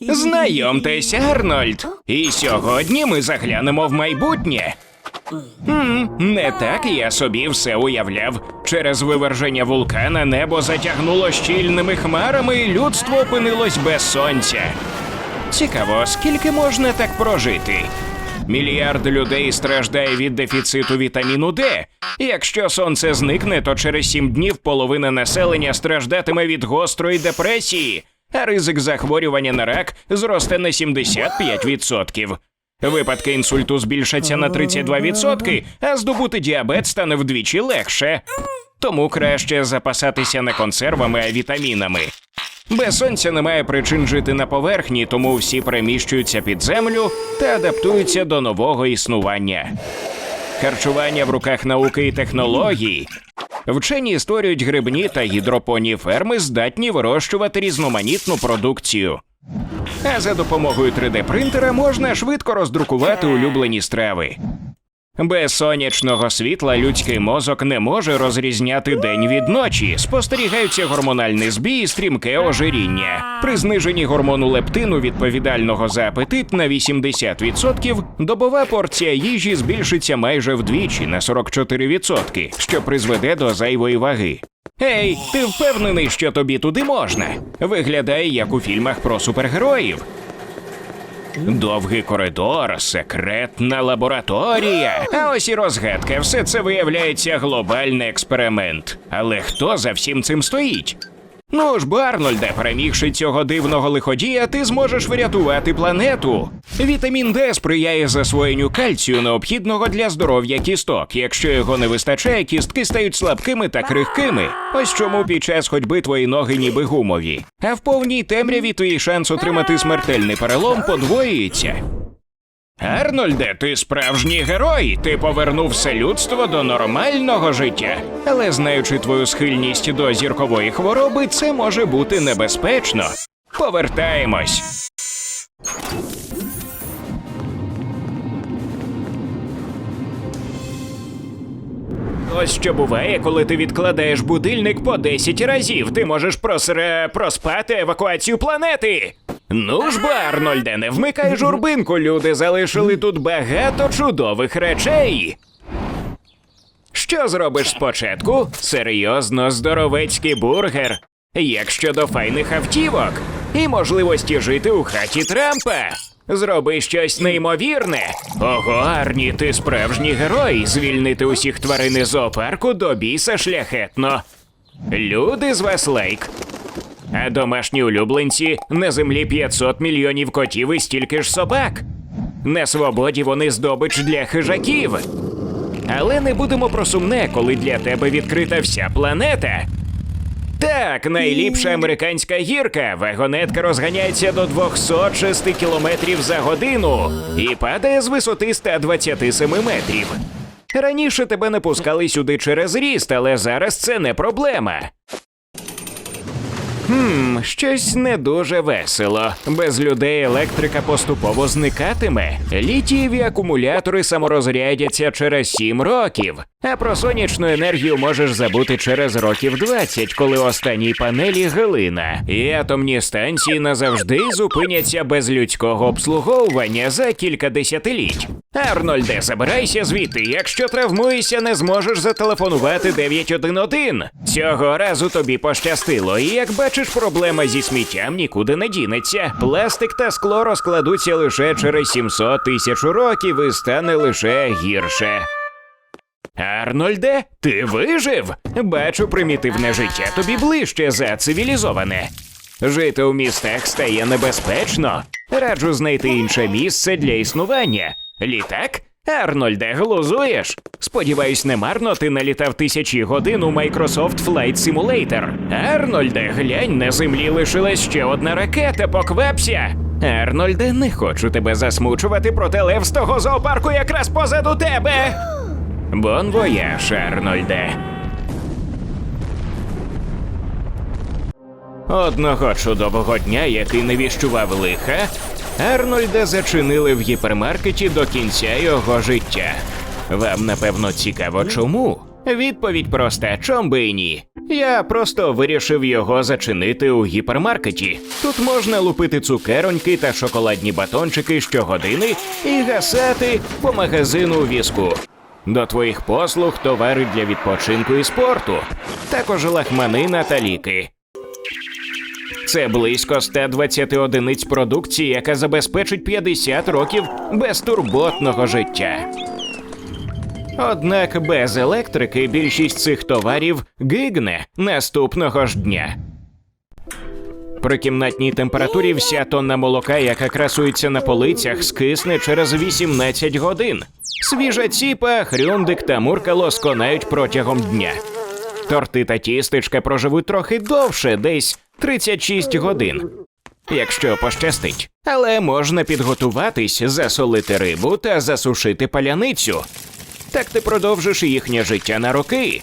Знайомтесь, Арнольд. І сьогодні ми заглянемо в майбутнє. Хм, не так я собі все уявляв. Через виверження вулкана небо затягнуло щільними хмарами, і людство опинилось без сонця. Цікаво, скільки можна так прожити? Мільярд людей страждає від дефіциту вітаміну Д. Якщо сонце зникне, то через сім днів половина населення страждатиме від гострої депресії, а ризик захворювання на рак зросте на 75%. Випадки інсульту збільшаться на 32%, а здобути діабет стане вдвічі легше. Тому краще запасатися не консервами, а вітамінами. Без сонця немає причин жити на поверхні, тому всі переміщуються під землю та адаптуються до нового існування. Харчування в руках науки і технологій. Вчені створюють грибні та гідропонні ферми, здатні вирощувати різноманітну продукцію. А за допомогою 3D-принтера можна швидко роздрукувати улюблені страви. Без сонячного світла людський мозок не може розрізняти день від ночі. Спостерігаються гормональний збій стрімке ожиріння. При зниженні гормону лептину, відповідального за апетит на 80%, добова порція їжі збільшиться майже вдвічі на 44%, що призведе до зайвої ваги. Ей, ти впевнений, що тобі туди можна? Виглядає як у фільмах про супергероїв. Довгий коридор, секретна лабораторія. А ось і розгадка. Все це виявляється глобальний експеримент. Але хто за всім цим стоїть? Ну ж, бо, Арнольде, перемігши цього дивного лиходія, ти зможеш врятувати планету. Вітамін Д сприяє засвоєнню кальцію, необхідного для здоров'я кісток. Якщо його не вистачає, кістки стають слабкими та крихкими. Ось чому під час ходьби твої ноги ніби гумові. А в повній темряві твій шанс отримати смертельний перелом подвоюється. Арнольде, ти справжній герой. Ти повернув все людство до нормального життя. Але знаючи твою схильність до зіркової хвороби, це може бути небезпечно. Повертаємось. Ось що буває, коли ти відкладаєш будильник по 10 разів. Ти можеш просре... проспати евакуацію планети. Ну ж, бо, Арнольде, не вмикай журбинку. Люди залишили тут багато чудових речей. Що зробиш спочатку? Серйозно здоровецький бургер. Як щодо файних автівок і можливості жити у хаті Трампа. Зроби щось неймовірне. Ого, Арні, ти справжній герой. Звільнити усіх тварин із зоопарку до біса шляхетно. Люди з вас лайк. А домашні улюбленці на землі 500 мільйонів котів і стільки ж собак. На свободі вони здобич для хижаків. Але не будемо про сумне, коли для тебе відкрита вся планета. Так, найліпша американська гірка. Вагонетка розганяється до 206 км за годину і падає з висоти 127 метрів. Раніше тебе не пускали сюди через ріст, але зараз це не проблема. Хм, щось не дуже весело. Без людей електрика поступово зникатиме. Літієві акумулятори саморозрядяться через 7 років. А про сонячну енергію можеш забути через років 20, коли останній панелі глина. І атомні станції назавжди зупиняться без людського обслуговування за кілька десятиліть. Арнольде, забирайся звідти. Якщо травмуєшся, не зможеш зателефонувати 911. Цього разу тобі пощастило, і як бачиш, проблема зі сміттям нікуди не дінеться. Пластик та скло розкладуться лише через 700 тисяч років і стане лише гірше. Арнольде, ти вижив? Бачу, примітивне життя тобі ближче за цивілізоване. Жити у містах стає небезпечно. Раджу знайти інше місце для існування. Літак? Арнольде, глузуєш? Сподіваюсь, немарно ти налітав тисячі годин у Microsoft Flight Simulator. Арнольде, глянь, на землі лишилась ще одна ракета, поквапся. Арнольде, не хочу тебе засмучувати, проте лев з того зоопарку якраз позаду тебе. Бон вояж, Арнольде. Одного чудового дня, який не віщував лиха, Арнольда зачинили в гіпермаркеті до кінця його життя. Вам напевно цікаво чому? Відповідь проста, чом би і ні. Я просто вирішив його зачинити у гіпермаркеті. Тут можна лупити цукероньки та шоколадні батончики щогодини і гасати по магазину візку. До твоїх послуг товари для відпочинку і спорту, також лахманина та ліки. Це близько 120 одиниць продукції, яка забезпечить 50 років безтурботного життя. Однак без електрики більшість цих товарів гигне наступного ж дня. При кімнатній температурі вся тонна молока, яка красується на полицях, скисне через 18 годин. Свіжа ціпа, хрюндик та мурка лосконають протягом дня. Торти та тістечка проживуть трохи довше, десь 36 годин. Якщо пощастить, але можна підготуватись, засолити рибу та засушити паляницю. Так ти продовжиш їхнє життя на роки.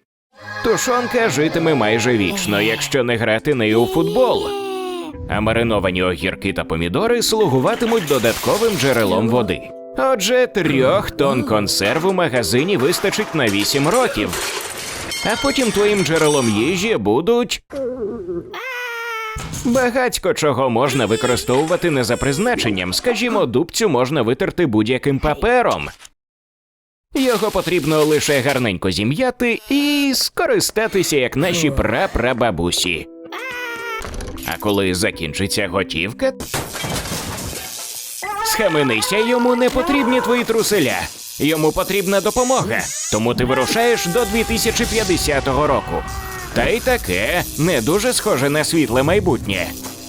Тушонка житиме майже вічно, якщо не грати нею у футбол. А мариновані огірки та помідори слугуватимуть додатковим джерелом води. Отже, трьох тонн консерв у магазині вистачить на 8 років. А потім твоїм джерелом їжі будуть. Багатько чого можна використовувати не за призначенням. Скажімо, дубцю можна витерти будь-яким папером. Його потрібно лише гарненько зім'яти і скористатися, як наші прапрабабусі. А коли закінчиться готівка, схаменися, йому не потрібні твої труселя. Йому потрібна допомога, тому ти вирушаєш до 2050 року. Та й таке не дуже схоже на світле майбутнє.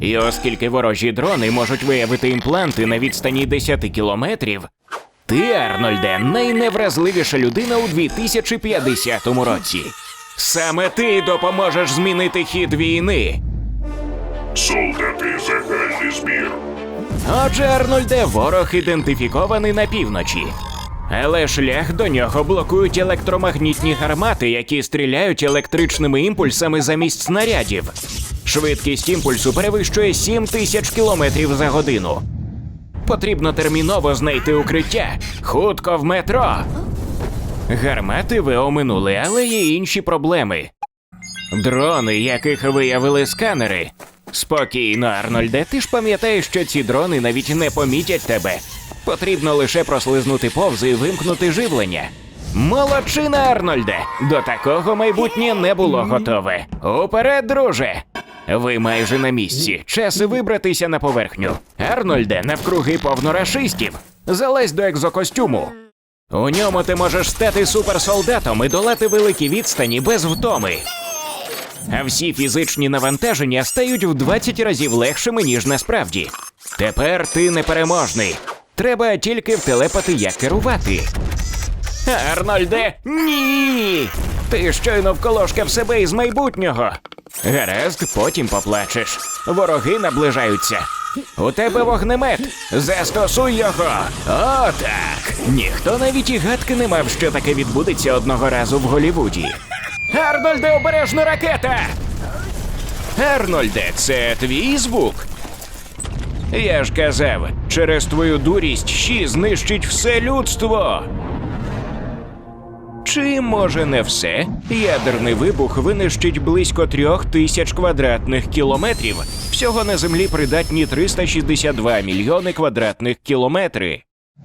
І оскільки ворожі дрони можуть виявити імпланти на відстані 10 кілометрів, ти, Арнольде, найневразливіша людина у 2050 році. Саме ти допоможеш змінити хід війни. Солдати загальний збір. Отже, Арнольде, ворог ідентифікований на півночі. Але шлях до нього блокують електромагнітні гармати, які стріляють електричними імпульсами замість снарядів. Швидкість імпульсу перевищує 7 тисяч кілометрів за годину. Потрібно терміново знайти укриття. Хутко в метро. Гармати ви оминули, але є інші проблеми. Дрони, яких виявили сканери. Спокійно, Арнольде, ти ж пам'ятаєш, що ці дрони навіть не помітять тебе. Потрібно лише прослизнути повз і вимкнути живлення. Молодчина, Арнольде! До такого майбутнє не було готове. Уперед, друже! Ви майже на місці. Час вибратися на поверхню. Арнольде, навкруги повно рашистів. Залазь до екзокостюму. У ньому ти можеш стати суперсолдатом і долати великі відстані без втоми. А всі фізичні навантаження стають в 20 разів легшими, ніж насправді. Тепер ти непереможний. Треба тільки втелепати, як керувати. Арнольде, ні! Ти щойно вколошкав себе із майбутнього. Гаразд, потім поплачеш. Вороги наближаються. У тебе вогнемет. Застосуй його. О, так. Ніхто навіть і гадки не мав, що таке відбудеться одного разу в Голівуді. Арнольде, обережно ракета! Арнольде, це твій звук. Я ж казав, через твою дурість щі знищить все людство. Чи може не все? Ядерний вибух винищить близько трьох тисяч квадратних кілометрів. Всього на землі придатні 362 мільйони квадратних кілометри.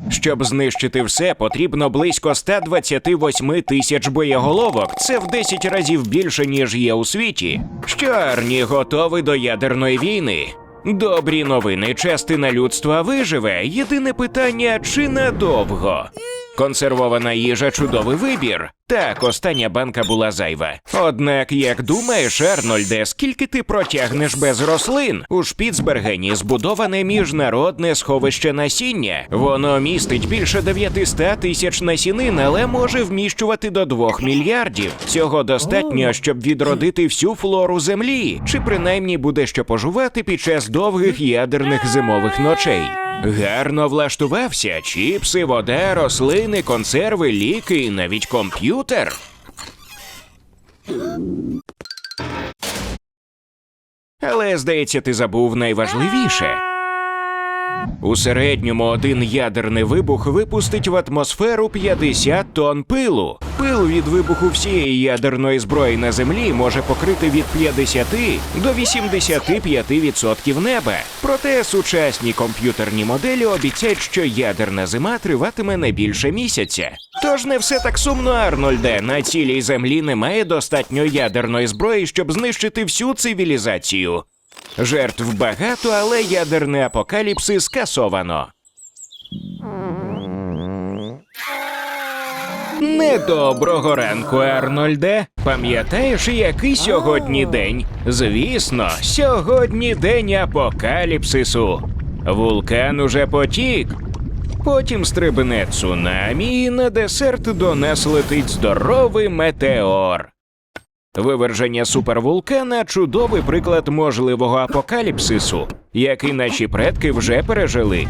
Щоб знищити все, потрібно близько 128 тисяч боєголовок. Це в 10 разів більше, ніж є у світі. Що Арні готовий до ядерної війни. Добрі новини, частина людства виживе. Єдине питання чи надовго. Консервована їжа чудовий вибір. Так, остання банка була зайва. Однак, як думаєш, Арнольде, скільки ти протягнеш без рослин? У Шпіцбергені збудоване міжнародне сховище насіння. Воно містить більше 900 тисяч насінин, але може вміщувати до 2 мільярдів. Цього достатньо, щоб відродити всю флору землі, чи принаймні буде що пожувати під час довгих ядерних зимових ночей. Гарно влаштувався чіпси, вода, рослини, консерви, ліки і навіть комп'ютер. Але, здається, ти забув найважливіше. У середньому один ядерний вибух випустить в атмосферу 50 тонн пилу. Пил від вибуху всієї ядерної зброї на землі може покрити від 50 до 85% неба. Проте сучасні комп'ютерні моделі обіцяють, що ядерна зима триватиме не більше місяця. Тож не все так сумно, Арнольде. На цілій землі немає достатньо ядерної зброї, щоб знищити всю цивілізацію. Жертв багато, але ядерний апокаліпсис скасовано. Недоброго ранку, Арнольде. Пам'ятаєш, який сьогодні день? Звісно, сьогодні день апокаліпсису. Вулкан уже потік. Потім стрибне цунамі, і на десерт до нас летить здоровий метеор. Виверження супервулкана чудовий приклад можливого апокаліпсису, який наші предки вже пережили.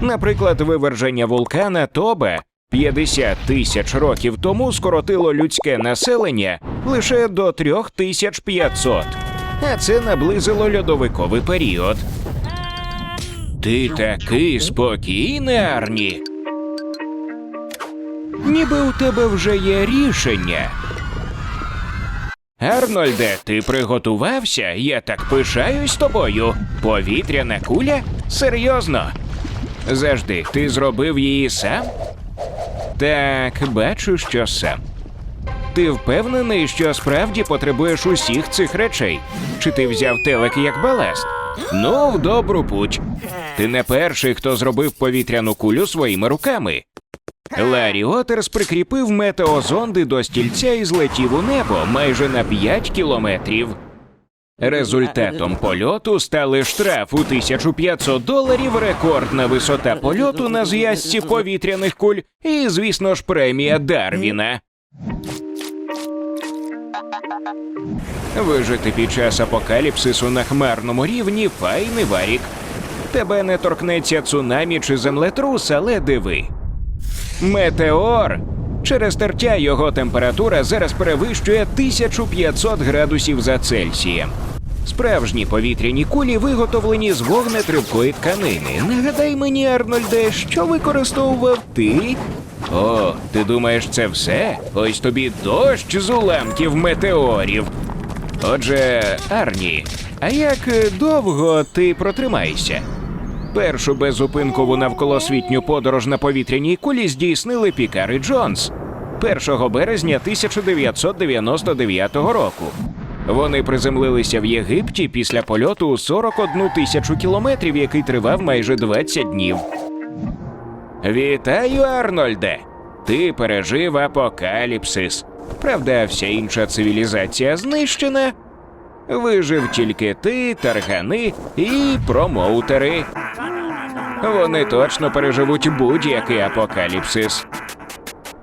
Наприклад, виверження вулкана Тобе 50 тисяч років тому скоротило людське населення лише до 3500, а це наблизило льодовиковий період. Ти такий спокійний, Арні. Ніби у тебе вже є рішення. Арнольде, ти приготувався? Я так пишаюсь тобою. Повітряна куля? Серйозно? Завжди, ти зробив її сам? Так, бачу, що сам. Ти впевнений, що справді потребуєш усіх цих речей? Чи ти взяв телек як баласт? Ну, в добру путь. Ти не перший, хто зробив повітряну кулю своїми руками. Ларі Отерс прикріпив метеозонди до стільця і злетів у небо майже на 5 кілометрів. Результатом польоту стали штраф у 1500 доларів, рекордна висота польоту на зв'язці повітряних куль і, звісно ж, премія Дарвіна. Вижити під час апокаліпсису на хмарному рівні файний варік. Тебе не торкнеться цунамі чи землетрус, але диви. Метеор. Через тертя його температура зараз перевищує 1500 градусів за Цельсієм. Справжні повітряні кулі виготовлені з вогнетривкої тканини. Нагадай мені, Арнольде, що використовував ти? О, ти думаєш, це все? Ось тобі дощ з уламків метеорів. Отже, Арні, а як довго ти протримаєшся? Першу беззупинкову навколосвітню подорож на повітряній кулі здійснили Пікар і Джонс 1 березня 1999 року. Вони приземлилися в Єгипті після польоту у 41 тисячу кілометрів, який тривав майже 20 днів. Вітаю, Арнольде! Ти пережив апокаліпсис. Правда, вся інша цивілізація знищена. Вижив тільки ти, таргани і промоутери. Вони точно переживуть будь-який апокаліпсис.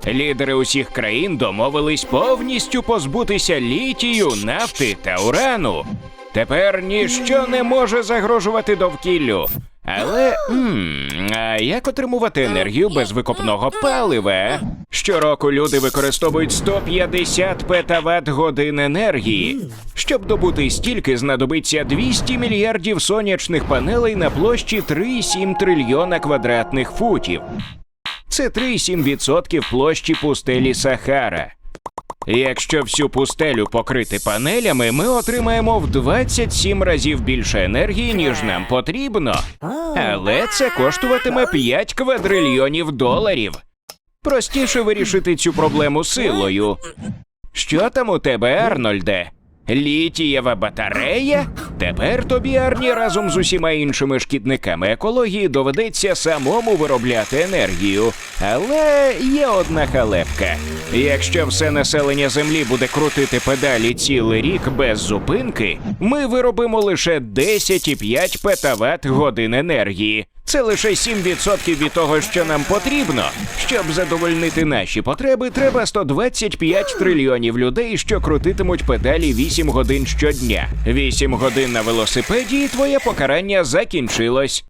Лідери усіх країн домовились повністю позбутися літію, нафти та урану. Тепер ніщо не може загрожувати довкіллю. Але м, а як отримувати енергію без викопного палива? Щороку люди використовують 150 петават годин енергії. Щоб добути стільки, знадобиться 200 мільярдів сонячних панелей на площі 3,7 трильйона квадратних футів. Це 3,7% площі пустелі Сахара. Якщо всю пустелю покрити панелями, ми отримаємо в 27 разів більше енергії, ніж нам потрібно. Але це коштуватиме 5 квадрильйонів доларів. Простіше вирішити цю проблему силою. Що там у тебе, Арнольде? Літієва батарея? Тепер тобі, Арні, разом з усіма іншими шкідниками екології доведеться самому виробляти енергію. Але є одна халепка. Якщо все населення Землі буде крутити педалі цілий рік без зупинки, ми виробимо лише 10,5 петават годин енергії. Це лише 7% від того, що нам потрібно. Щоб задовольнити наші потреби, треба 125 трильйонів людей, що крутитимуть педалі 8 годин щодня. 8 годин на велосипеді, і твоє покарання закінчилось.